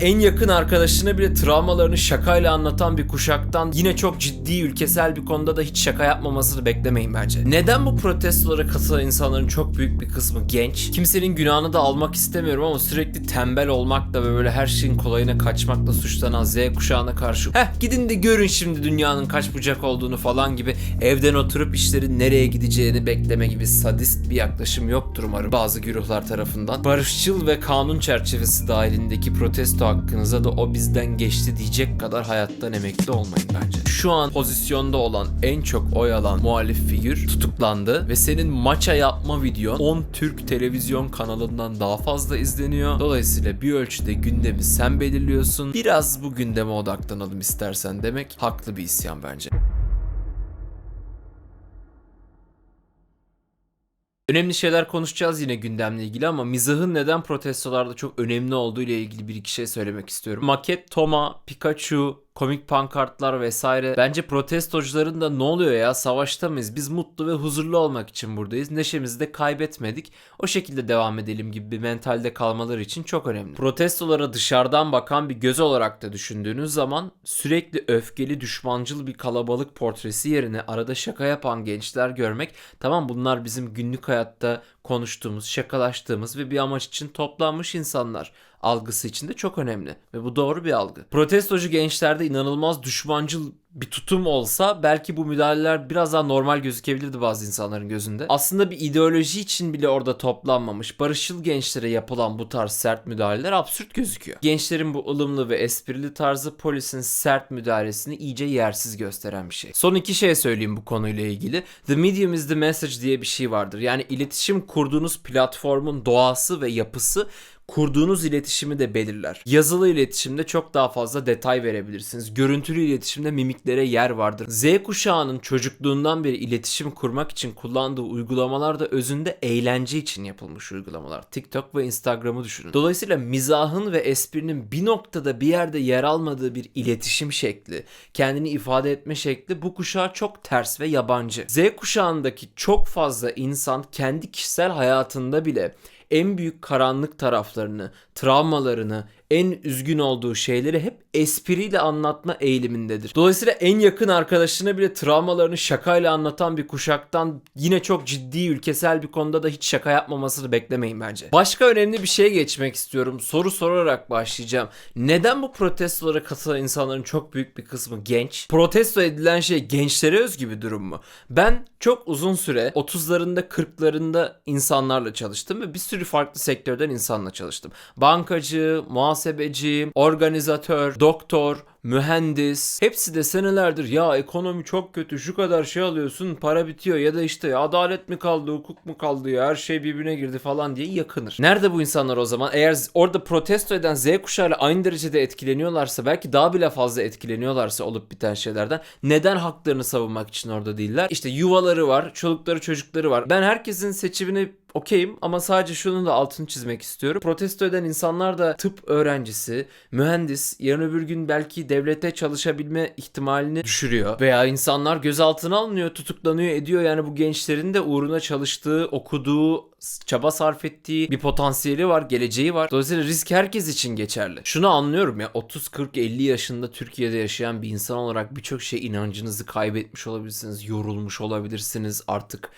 En yakın arkadaşına bile travmalarını şakayla anlatan bir kuşaktan yine çok ciddi ülkesel bir konuda da hiç şaka yapmamasını beklemeyin bence. Neden bu protestolara katılan insanların çok büyük bir kısmı genç? Kimsenin günahını da almak istemiyorum ama sürekli tembel olmakla ve böyle her şeyin kolayına kaçmakla suçlanan Z kuşağına karşı heh gidin de görün şimdi dünyanın kaç bucak olduğunu falan gibi evden oturup işlerin nereye gideceğini bekleme gibi sadist bir yaklaşım yoktur umarım bazı güruhlar tarafından. Barışçıl ve kanun çerçevesi dahilindeki protesto hakkınıza da o bizden geçti diyecek kadar hayattan emekli olmayın bence. Şu an pozisyonda olan en çok oy alan muhalif figür tutuklandı ve senin maça yapma videon 10 Türk televizyon kanalından daha fazla izleniyor. Dolayısıyla bir ölçüde gündemi sen belirliyorsun. Biraz bu gündeme odaklanalım istersen demek haklı bir isyan bence. Önemli şeyler konuşacağız yine gündemle ilgili ama mizahın neden protestolarda çok önemli olduğu ile ilgili bir iki şey söylemek istiyorum. Maket, Toma, Pikachu, komik pankartlar vesaire. Bence protestocuların da ne oluyor ya savaşta mıyız? Biz mutlu ve huzurlu olmak için buradayız. Neşemizi de kaybetmedik. O şekilde devam edelim gibi bir mentalde kalmaları için çok önemli. Protestolara dışarıdan bakan bir göz olarak da düşündüğünüz zaman sürekli öfkeli düşmancıl bir kalabalık portresi yerine arada şaka yapan gençler görmek tamam bunlar bizim günlük hayatta konuştuğumuz, şakalaştığımız ve bir amaç için toplanmış insanlar algısı için de çok önemli ve bu doğru bir algı. Protestocu gençlerde inanılmaz düşmancıl bir tutum olsa belki bu müdahaleler biraz daha normal gözükebilirdi bazı insanların gözünde. Aslında bir ideoloji için bile orada toplanmamış barışçıl gençlere yapılan bu tarz sert müdahaleler absürt gözüküyor. Gençlerin bu ılımlı ve esprili tarzı polisin sert müdahalesini iyice yersiz gösteren bir şey. Son iki şey söyleyeyim bu konuyla ilgili. The medium is the message diye bir şey vardır. Yani iletişim kurduğunuz platformun doğası ve yapısı kurduğunuz iletişimi de belirler. Yazılı iletişimde çok daha fazla detay verebilirsiniz. Görüntülü iletişimde mimiklere yer vardır. Z kuşağının çocukluğundan beri iletişim kurmak için kullandığı uygulamalar da özünde eğlence için yapılmış uygulamalar. TikTok ve Instagram'ı düşünün. Dolayısıyla mizahın ve esprinin bir noktada bir yerde yer almadığı bir iletişim şekli, kendini ifade etme şekli bu kuşağa çok ters ve yabancı. Z kuşağındaki çok fazla insan kendi kişisel hayatında bile en büyük karanlık taraflarını, travmalarını, en üzgün olduğu şeyleri hep espriyle anlatma eğilimindedir. Dolayısıyla en yakın arkadaşına bile travmalarını şakayla anlatan bir kuşaktan yine çok ciddi ülkesel bir konuda da hiç şaka yapmamasını beklemeyin bence. Başka önemli bir şeye geçmek istiyorum. Soru sorarak başlayacağım. Neden bu protestolara katılan insanların çok büyük bir kısmı genç? Protesto edilen şey gençlere özgü bir durum mu? Ben çok uzun süre 30'larında 40'larında insanlarla çalıştım ve bir sürü farklı sektörden insanla çalıştım. Bankacı, muhasebeci, organizatör, doktor, mühendis hepsi de senelerdir ya ekonomi çok kötü şu kadar şey alıyorsun para bitiyor ya da işte adalet mi kaldı hukuk mu kaldı ya her şey birbirine girdi falan diye yakınır. Nerede bu insanlar o zaman? Eğer orada protesto eden Z kuşağıyla aynı derecede etkileniyorlarsa belki daha bile fazla etkileniyorlarsa olup biten şeylerden neden haklarını savunmak için orada değiller? İşte yuvaları var, çolukları çocukları var. Ben herkesin seçimini okeyim ama sadece şunun da altını çizmek istiyorum. Protesto eden insanlar da tıp öğrencisi, mühendis, yarın öbür gün belki devlete çalışabilme ihtimalini düşürüyor. Veya insanlar gözaltına alınıyor, tutuklanıyor, ediyor. Yani bu gençlerin de uğruna çalıştığı, okuduğu, çaba sarf ettiği bir potansiyeli var, geleceği var. Dolayısıyla risk herkes için geçerli. Şunu anlıyorum ya 30 40 50 yaşında Türkiye'de yaşayan bir insan olarak birçok şey inancınızı kaybetmiş olabilirsiniz, yorulmuş olabilirsiniz artık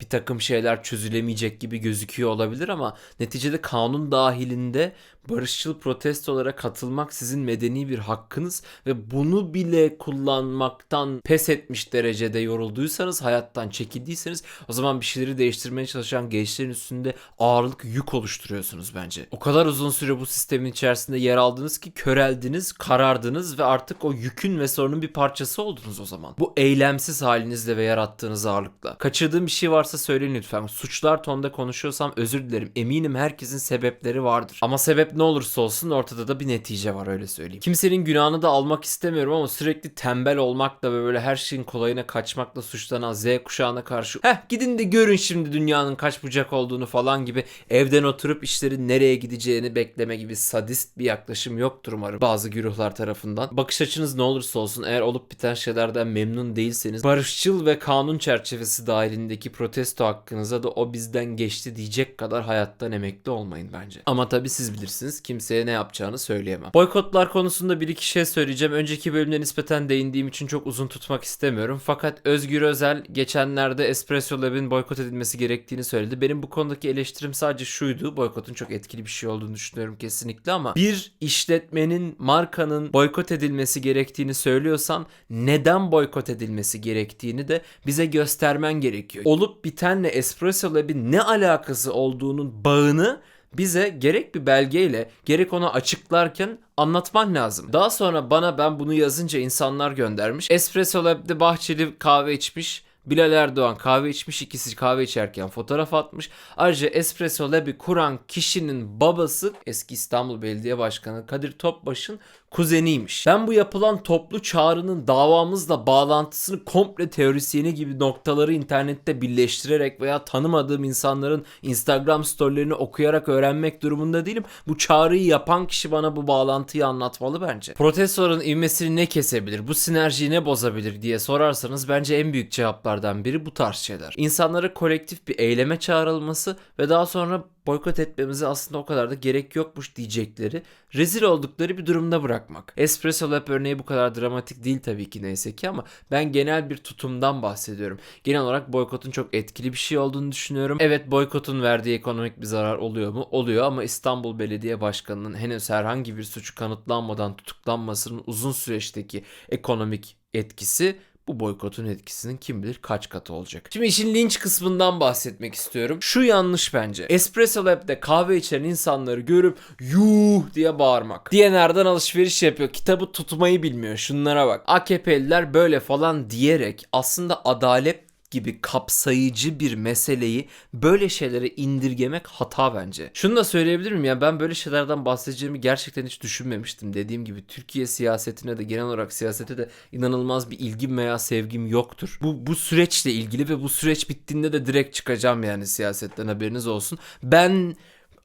bir takım şeyler çözülemeyecek gibi gözüküyor olabilir ama neticede kanun dahilinde barışçıl protestolara katılmak sizin medeni bir hakkınız ve bunu bile kullanmaktan pes etmiş derecede yorulduysanız, hayattan çekildiyseniz o zaman bir şeyleri değiştirmeye çalışan gençlerin üstünde ağırlık yük oluşturuyorsunuz bence. O kadar uzun süre bu sistemin içerisinde yer aldınız ki köreldiniz, karardınız ve artık o yükün ve sorunun bir parçası oldunuz o zaman. Bu eylemsiz halinizle ve yarattığınız ağırlıkla. Kaçırdığım bir şey varsa söyleyin lütfen. Suçlar tonda konuşuyorsam özür dilerim. Eminim herkesin sebepleri vardır. Ama sebep ne olursa olsun ortada da bir netice var öyle söyleyeyim. Kimsenin günahını da almak istemiyorum ama sürekli tembel olmakla ve böyle her şeyin kolayına kaçmakla suçlanan Z kuşağına karşı heh gidin de görün şimdi dünyanın kaç bucak olduğunu falan gibi evden oturup işlerin nereye gideceğini bekleme gibi sadist bir yaklaşım yoktur umarım bazı güruhlar tarafından. Bakış açınız ne olursa olsun eğer olup biten şeylerden memnun değilseniz barışçıl ve kanun çerçevesi dahilindeki protesto hakkınıza da o bizden geçti diyecek kadar hayattan emekli olmayın bence. Ama tabii siz bilirsiniz. Bilirsiniz. Kimseye ne yapacağını söyleyemem. Boykotlar konusunda bir iki şey söyleyeceğim. Önceki bölümde nispeten değindiğim için çok uzun tutmak istemiyorum. Fakat Özgür Özel geçenlerde Espresso Lab'in boykot edilmesi gerektiğini söyledi. Benim bu konudaki eleştirim sadece şuydu. Boykotun çok etkili bir şey olduğunu düşünüyorum kesinlikle ama bir işletmenin, markanın boykot edilmesi gerektiğini söylüyorsan neden boykot edilmesi gerektiğini de bize göstermen gerekiyor. Olup bitenle Espresso Lab'in ne alakası olduğunun bağını bize gerek bir belgeyle gerek onu açıklarken anlatman lazım. Daha sonra bana ben bunu yazınca insanlar göndermiş. Espresso Lab'de Bahçeli kahve içmiş. Bilal Erdoğan kahve içmiş ikisi kahve içerken fotoğraf atmış. Ayrıca Espresso Lab'i kuran kişinin babası eski İstanbul Belediye Başkanı Kadir Topbaş'ın kuzeniymiş. Ben bu yapılan toplu çağrının davamızla bağlantısını komple teorisyeni gibi noktaları internette birleştirerek veya tanımadığım insanların Instagram storylerini okuyarak öğrenmek durumunda değilim. Bu çağrıyı yapan kişi bana bu bağlantıyı anlatmalı bence. Protestoların ivmesini ne kesebilir, bu sinerjiyi ne bozabilir diye sorarsanız bence en büyük cevaplardan biri bu tarz şeyler. İnsanlara kolektif bir eyleme çağrılması ve daha sonra boykot etmemize aslında o kadar da gerek yokmuş diyecekleri, rezil oldukları bir durumda bırakmak. Espresso Lab örneği bu kadar dramatik değil tabii ki neyse ki ama ben genel bir tutumdan bahsediyorum. Genel olarak boykotun çok etkili bir şey olduğunu düşünüyorum. Evet boykotun verdiği ekonomik bir zarar oluyor mu? Oluyor ama İstanbul Belediye Başkanı'nın henüz herhangi bir suçu kanıtlanmadan tutuklanmasının uzun süreçteki ekonomik etkisi bu boykotun etkisinin kim bilir kaç katı olacak. Şimdi işin linç kısmından bahsetmek istiyorum. Şu yanlış bence. Espresso Lab'de kahve içen insanları görüp yuh diye bağırmak. Nereden alışveriş yapıyor? Kitabı tutmayı bilmiyor. Şunlara bak. AKP'liler böyle falan diyerek aslında adalet gibi kapsayıcı bir meseleyi böyle şeylere indirgemek hata bence. Şunu da söyleyebilir miyim? Yani ben böyle şeylerden bahsedeceğimi gerçekten hiç düşünmemiştim. Dediğim gibi Türkiye siyasetine de genel olarak siyasete de inanılmaz bir ilgim veya sevgim yoktur. Bu, bu süreçle ilgili ve bu süreç bittiğinde de direkt çıkacağım yani siyasetten haberiniz olsun. Ben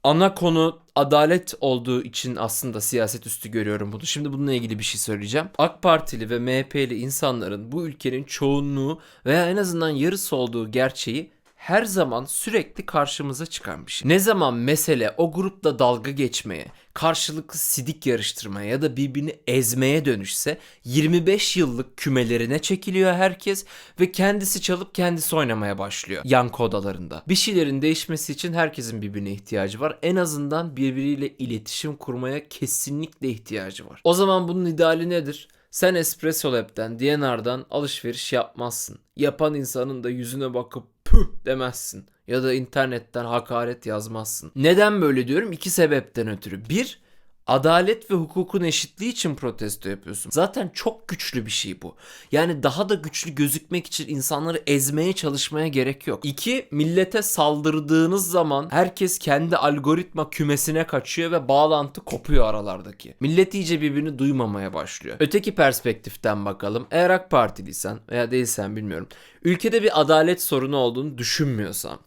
ana konu adalet olduğu için aslında siyaset üstü görüyorum bunu. Şimdi bununla ilgili bir şey söyleyeceğim. AK Partili ve MHP'li insanların bu ülkenin çoğunluğu veya en azından yarısı olduğu gerçeği her zaman sürekli karşımıza çıkan bir şey. Ne zaman mesele o grupla dalga geçmeye, karşılıklı sidik yarıştırmaya ya da birbirini ezmeye dönüşse 25 yıllık kümelerine çekiliyor herkes ve kendisi çalıp kendisi oynamaya başlıyor yankı odalarında. Bir şeylerin değişmesi için herkesin birbirine ihtiyacı var. En azından birbiriyle iletişim kurmaya kesinlikle ihtiyacı var. O zaman bunun ideali nedir? Sen Espresso Lab'den, DNR'dan alışveriş yapmazsın. Yapan insanın da yüzüne bakıp püh demezsin. Ya da internetten hakaret yazmazsın. Neden böyle diyorum? İki sebepten ötürü. Bir, adalet ve hukukun eşitliği için protesto yapıyorsun. Zaten çok güçlü bir şey bu. Yani daha da güçlü gözükmek için insanları ezmeye çalışmaya gerek yok. İki, millete saldırdığınız zaman herkes kendi algoritma kümesine kaçıyor ve bağlantı kopuyor aralardaki. Millet iyice birbirini duymamaya başlıyor. Öteki perspektiften bakalım. Eğer AK Partiliysen veya değilsen bilmiyorum. Ülkede bir adalet sorunu olduğunu düşünmüyorsan,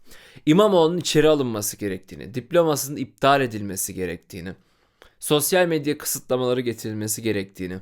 İmamoğlu'nun içeri alınması gerektiğini, diplomasının iptal edilmesi gerektiğini, sosyal medya kısıtlamaları getirilmesi gerektiğini,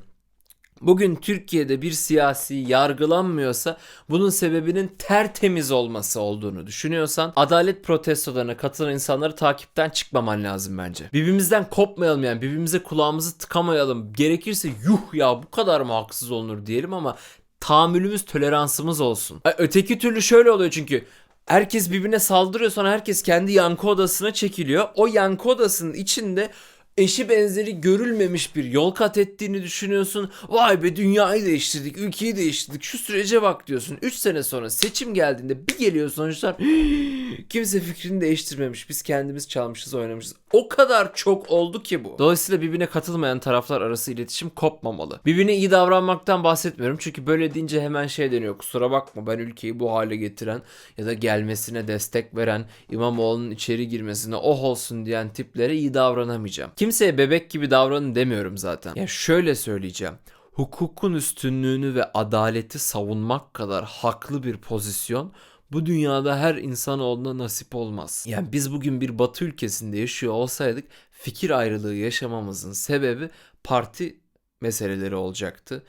bugün Türkiye'de bir siyasi yargılanmıyorsa bunun sebebinin tertemiz olması olduğunu düşünüyorsan adalet protestolarına katılan insanları takipten çıkmaman lazım bence. Birbirimizden kopmayalım yani birbirimize kulağımızı tıkamayalım. Gerekirse yuh ya bu kadar mı haksız olunur diyelim ama tahammülümüz, toleransımız olsun. Öteki türlü şöyle oluyor çünkü herkes birbirine saldırıyor sonra herkes kendi yankı odasına çekiliyor. O yankı odasının içinde eşi benzeri görülmemiş bir yol kat ettiğini düşünüyorsun. Vay be dünyayı değiştirdik, ülkeyi değiştirdik. Şu sürece bak diyorsun. 3 sene sonra seçim geldiğinde bir geliyor sonuçlar. Kimse fikrini değiştirmemiş. Biz kendimiz çalmışız, oynamışız. O kadar çok oldu ki bu. Dolayısıyla birbirine katılmayan taraflar arası iletişim kopmamalı. Birbirine iyi davranmaktan bahsetmiyorum. Çünkü böyle deyince hemen şey deniyor. Kusura bakma ben ülkeyi bu hale getiren ya da gelmesine destek veren İmamoğlu'nun içeri girmesine oh olsun diyen tiplere iyi davranamayacağım. Kimseye bebek gibi davranın demiyorum zaten. Ya şöyle söyleyeceğim hukukun üstünlüğünü ve adaleti savunmak kadar haklı bir pozisyon bu dünyada her insanoğluna nasip olmaz. Yani biz bugün bir batı ülkesinde yaşıyor olsaydık fikir ayrılığı yaşamamızın sebebi parti meseleleri olacaktı.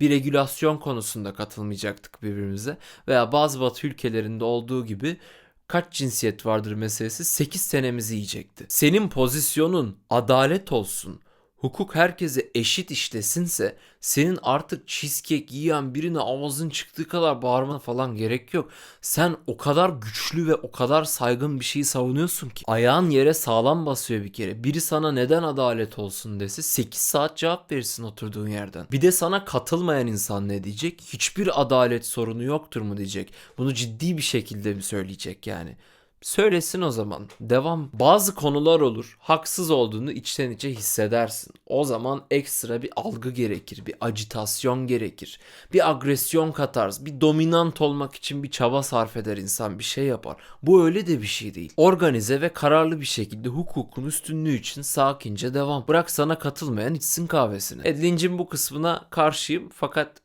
Bir regülasyon konusunda katılmayacaktık birbirimize veya bazı batı ülkelerinde olduğu gibi kaç cinsiyet vardır meselesi 8 senemizi yiyecekti. Senin pozisyonun adalet olsun. Hukuk herkese eşit işlesinse senin artık cheesecake yiyen birine ağzın çıktığı kadar bağırma falan gerek yok. Sen o kadar güçlü ve o kadar saygın bir şeyi savunuyorsun ki. Ayağın yere sağlam basıyor bir kere. Biri sana neden adalet olsun dese 8 saat cevap verirsin oturduğun yerden. Bir de sana katılmayan insan ne diyecek? Hiçbir adalet sorunu yoktur mu diyecek. Bunu ciddi bir şekilde mi söyleyecek yani? Söylesin o zaman. Devam. Bazı konular olur. Haksız olduğunu içten içe hissedersin. O zaman ekstra bir algı gerekir. Bir acitasyon gerekir. Bir agresyon katarsın. Bir dominant olmak için bir çaba sarf eder insan. Bir şey yapar. Bu öyle de bir şey değil. Organize ve kararlı bir şekilde hukukun üstünlüğü için sakince devam. Bırak sana katılmayan içsin kahvesini. Edlinc'in bu kısmına karşıyım fakat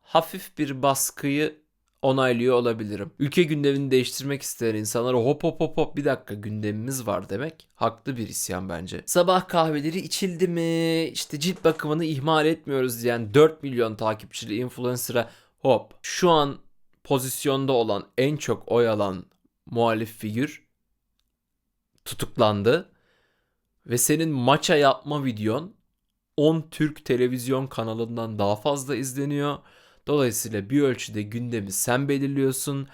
hafif bir baskıyı onaylıyor olabilirim. Ülke gündemini değiştirmek isteyen insanlara hop hop hop hop bir dakika gündemimiz var demek haklı bir isyan bence. Sabah kahveleri içildi mi? İşte cilt bakımını ihmal etmiyoruz diyen 4 milyon takipçili influencer'a hop şu an pozisyonda olan en çok oy alan muhalif figür tutuklandı ve senin maça yapma videon 10 Türk televizyon kanalından daha fazla izleniyor. Dolayısıyla bir ölçüde gündemi sen belirliyorsun.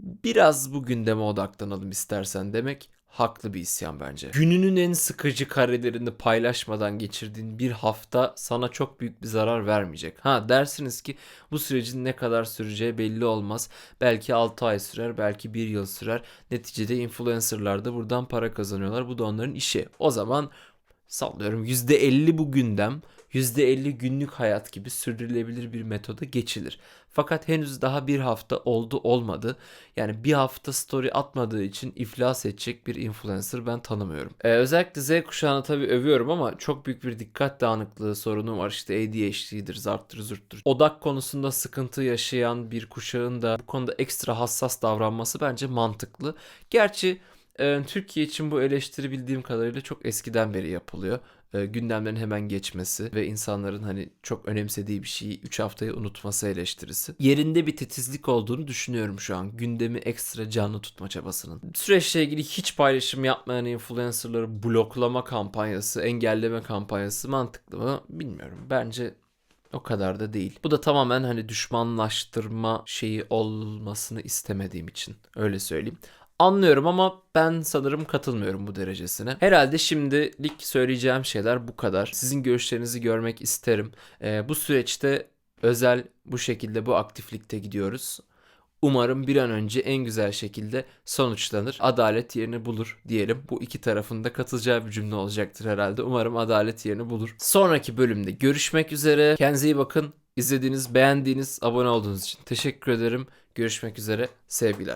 Biraz bu gündeme odaklanalım istersen demek haklı bir isyan bence. Gününün en sıkıcı karelerini paylaşmadan geçirdiğin bir hafta sana çok büyük bir zarar vermeyecek. Ha dersiniz ki bu sürecin ne kadar süreceği belli olmaz. Belki 6 ay sürer, belki 1 yıl sürer. Neticede influencerlar da buradan para kazanıyorlar. Bu da onların işi. O zaman sallıyorum %50 bu gündem %50 günlük hayat gibi sürdürülebilir bir metoda geçilir. Fakat henüz daha bir hafta oldu olmadı. Yani bir hafta story atmadığı için iflas edecek bir influencer ben tanımıyorum. Ee, özellikle Z kuşağını tabii övüyorum ama çok büyük bir dikkat dağınıklığı sorunu var. İşte ADHD'dir, zarttır, zurttur. Odak konusunda sıkıntı yaşayan bir kuşağın da bu konuda ekstra hassas davranması bence mantıklı. Gerçi e, Türkiye için bu eleştiri bildiğim kadarıyla çok eskiden beri yapılıyor. E, gündemlerin hemen geçmesi ve insanların hani çok önemsediği bir şeyi 3 haftayı unutması eleştirisi. Yerinde bir titizlik olduğunu düşünüyorum şu an. Gündemi ekstra canlı tutma çabasının. Süreçle ilgili hiç paylaşım yapmayan influencerları bloklama kampanyası, engelleme kampanyası mantıklı mı bilmiyorum. Bence o kadar da değil. Bu da tamamen hani düşmanlaştırma şeyi olmasını istemediğim için öyle söyleyeyim. Anlıyorum ama ben sanırım katılmıyorum bu derecesine. Herhalde şimdilik söyleyeceğim şeyler bu kadar. Sizin görüşlerinizi görmek isterim. Ee, bu süreçte özel bu şekilde bu aktiflikte gidiyoruz. Umarım bir an önce en güzel şekilde sonuçlanır. Adalet yerini bulur diyelim. Bu iki tarafın da katılacağı bir cümle olacaktır herhalde. Umarım adalet yerini bulur. Sonraki bölümde görüşmek üzere. Kendinize iyi bakın. İzlediğiniz, beğendiğiniz, abone olduğunuz için teşekkür ederim. Görüşmek üzere. Sevgiler.